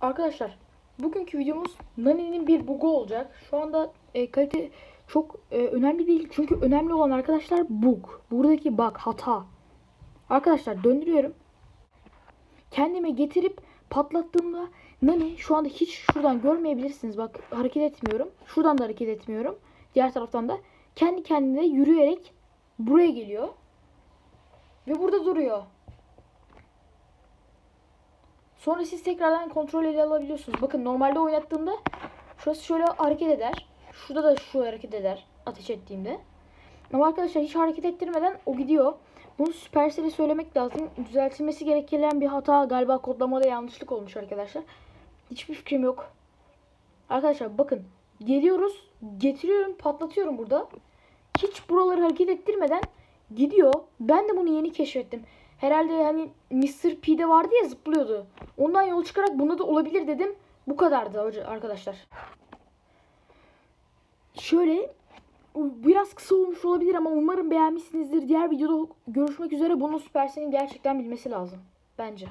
Arkadaşlar bugünkü videomuz Nani'nin bir bug'u olacak. Şu anda e, kalite çok e, önemli değil. Çünkü önemli olan arkadaşlar bug. Buradaki bug hata. Arkadaşlar döndürüyorum. Kendime getirip patlattığımda Nani şu anda hiç şuradan görmeyebilirsiniz. Bak hareket etmiyorum. Şuradan da hareket etmiyorum. Diğer taraftan da kendi kendine yürüyerek buraya geliyor. Ve burada duruyor. Sonra siz tekrardan kontrol ele alabiliyorsunuz. Bakın normalde oynattığımda şurası şöyle hareket eder. Şurada da şu hareket eder ateş ettiğimde. Ama arkadaşlar hiç hareket ettirmeden o gidiyor. Bunu Supercell'e söylemek lazım. Düzeltilmesi gereken bir hata galiba kodlamada yanlışlık olmuş arkadaşlar. Hiçbir fikrim yok. Arkadaşlar bakın geliyoruz getiriyorum patlatıyorum burada. Hiç buraları hareket ettirmeden gidiyor. Ben de bunu yeni keşfettim. Herhalde hani Mr. P'de vardı ya zıplıyordu. Ondan yol çıkarak bunda da olabilir dedim. Bu kadardı hoca- arkadaşlar. Şöyle biraz kısa olmuş olabilir ama umarım beğenmişsinizdir. Diğer videoda görüşmek üzere. Bunu Supercell'in gerçekten bilmesi lazım. Bence.